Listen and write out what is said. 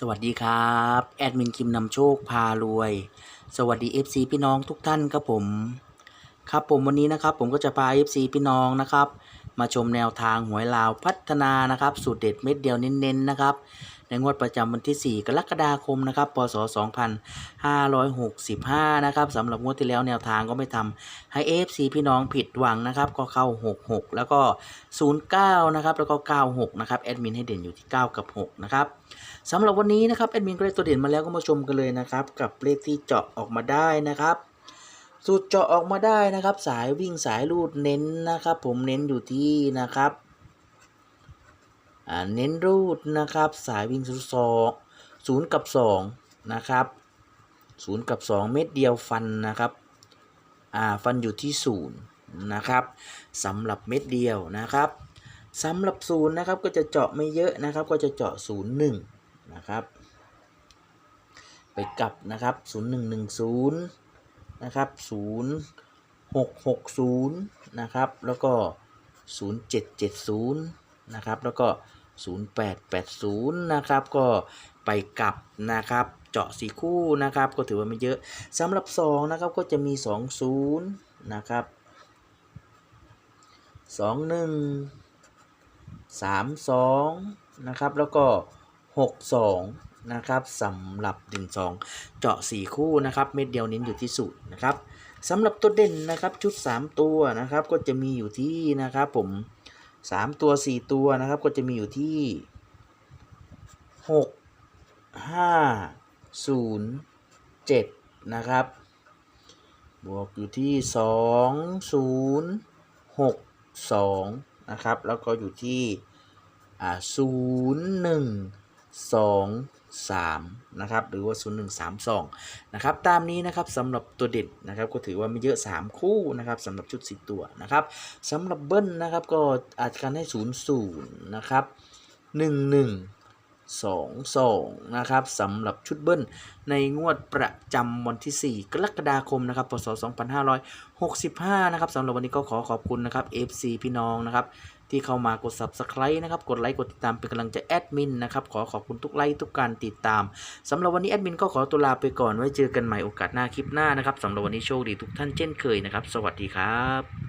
สวัสดีครับ แอดมินคิมนำโชคพารวย สวัสดี FC พี่น้องทุกท่านครับผม ครับผมวันนี้นะครับ ผมก็จะพา FC พี่น้องนะครับ มาชมแนวทางหวยลาวพัฒนานะครับ สูตรเด็ดเม็ดเดียวเน้นๆนะครับ ในงวดประจำวันที่ 4 กรกฎาคมนะครับพศ 2565 นะครับสำหรับงวดที่แล้วแนวทางก็ไม่ทำให้ FC พี่น้องผิดหวังนะครับก็เข้า 66 แล้วก็ 09 นะครับแล้วก็ 96 นะครับแอดมินให้เด่นอยู่ที่ 9 กับ 6 นะครับสำหรับวันนี้นะครับแอดมินก็ได้ตัวเด่นมาแล้วก็มาชมกันเลยนะครับกับเลขที่เจาะออกมาได้นะครับสูตรเจาะออกมาได้นะครับ สายวิ่งสายรูดเน้นนะครับ ผมเน้นอยู่ที่นะครับ เน้นรูดนะครับสายวิ่งศูนย์สองศูนย์กับสองนะครับศูนย์กับสองเม็ดเดียวฟันนะครับอ่าฟันอยู่ที่ศูนย์นะครับสำหรับเม็ดเดียวนะครับสำหรับศูนย์นะครับก็จะเจาะไม่เยอะนะครับ ก็จะเจาะศูนย์หนึ่งนะครับไปกลับนะครับศูนย์หนึ่งหนึ่งศูนย์นะครับศูนย์หกหกศูนย์นะครับแล้วก็ศูนย์เจ็ดเจ็ดศูนย์นะครับแล้วก็ 0880 นะครับ ก็ไปกลับนะครับเจาะสีคู่นะครับ ก็ถือว่าไม่เยอะสำหรับ 2 นะครับก็จะมี 20 นะครับ 21 32 นะครับ แล้วก็ 62 นะครับสำหรับดินสองเจาะ 4 คู่นะครับเม็ดเดียวเน้นอยู่ที่สูตรนะครับสำหรับตัวเด่นนะครับชุด 3 ตัวนะครับก็จะมีอยู่ที่นะครับผม สามตัวสี่ตัวนะครับก็จะมีอยู่ที่หกห้าศูนย์เจ็ดนะครับ บวกอยู่ที่สองศูนย์หกสองนะครับ แล้วก็อยู่ที่อ่าศูนย์หนึ่งสอง สามนะครับหรือว่า 0132นะครับตามนี้นะครับสำหรับตัวเด่นนะครับก็ถือว่าไม่เยอะ 3 คู่นะครับสำหรับชุดสีตัวนะครับสำหรับเบิ้ลนะครับก็อาจจะการให้ 0 0นะครับ1 1 2 2นะครับสำหรับชุดเบิ้ลในงวดประจำวันที่ 4 กรกฎาคมนะครับพศ 2565 นะครับสำหรับวันนี้ก็ขอขอบคุณนะครับ FC พี่น้องนะครับ ที่เข้ามากด subscribe นะครับ กดไลค์ กดติดตามเป็นกำลังใจแอดมินนะครับ ขอขอบคุณทุกไลค์ ทุกการติดตามสำหรับวันนี้แอดมินก็ขอตัวลาไปก่อนไว้เจอกันใหม่โอกาสหน้าคลิปหน้านะครับสำหรับวันนี้โชคดีทุกท่านเช่นเคยนะครับ สวัสดีครับ